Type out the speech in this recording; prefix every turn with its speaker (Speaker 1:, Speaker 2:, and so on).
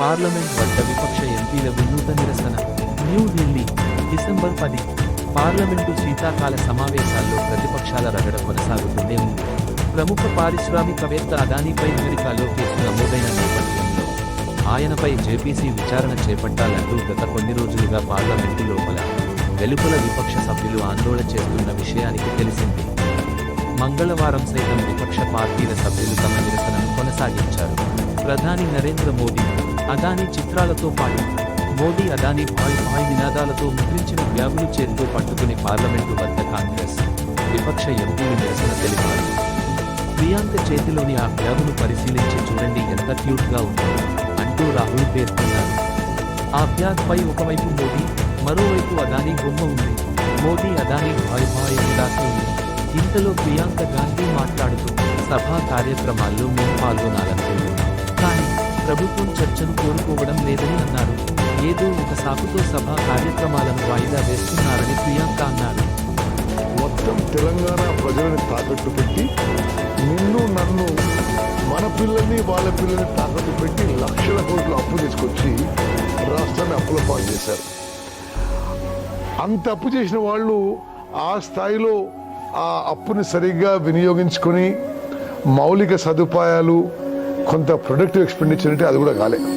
Speaker 1: Parliament వద్ద విపక్ష ఎంపీల వినూత నిరసన. న్యూఢిల్లీ డిసెంబర్ పది. పార్లమెంటు శీతాకాల సమావేశాల్లో ప్రతిపక్షాల రగడ కొనసాగుతుందే ఉంది. ప్రముఖ పారిశ్రామికవేత్త అదానీపై అమెరికాలో కేసు నమోదైన నేపథ్యంలో ఆయనపై జేపీసీ విచారణ చేపట్టాలంటూ గత కొన్ని రోజులుగా పార్లమెంటు లోపల వెలుపల విపక్ష సభ్యులు ఆందోళన చేస్తున్న విషయానికి తెలిసింది. మంగళవారం సైతం విపక్ష పార్టీల సభ్యులు తమ నిరసనను కొనసాగించారు. ప్రధాని నరేంద్ర మోదీ అదానీ చిత్రాలతో పాటు మోదీ అదానీ భాయ్ భాయ్ నినాదాలతో ముద్రించిన బ్యాగులు చేతితో పట్టుకుని పార్లమెంటు వద్ద కాంగ్రెస్ విపక్ష ఎంపీలు నిరసన తెలిపారు. ప్రియాంక చేతిలోని ఆ బ్యాగును పరిశీలించి చూడండి ఎంత క్యూట్గా ఉందో అంటూ రాహుల్ పేర్కొన్నారు. ఆ బ్యాగ్ పై ఒకవైపు మోదీ మరోవైపు అదానీ బొమ్మ ఉంది. మోదీ అదానీ భాయ్ భాయ్ అని ఉంది. ఇంతలో ప్రియాంక గాంధీ మాట్లాడుతూ సభా కార్యక్రమాల్లో మేము పాల్గొనాలని ప్రభుత్వం చర్చను కోరుకోవడం లేదని అన్నారు. ఏదో ఒక సాకుతో సభ కార్యక్రమాలను వాయిదా వేస్తున్నారని ప్రియాంక అన్నారు.
Speaker 2: మొత్తం తెలంగాణ ప్రజలను తాకట్టు పెట్టి నిన్ను నన్ను మన పిల్లల్ని వాళ్ళ పిల్లల్ని తాకట్టు పెట్టి లక్షల కోట్ల అప్పు తీసుకొచ్చి రాష్ట్రాన్ని అప్పుల పాలు చేశారు. అంత అప్పు చేసిన వాళ్ళు ఆ స్థాయిలో ఆ అప్పుని సరిగ్గా వినియోగించుకొని మౌలిక సదుపాయాలు కొంత ప్రొడక్టివ్ ఎక్స్పెండిచర్ అంటే అది కూడా కాలేదు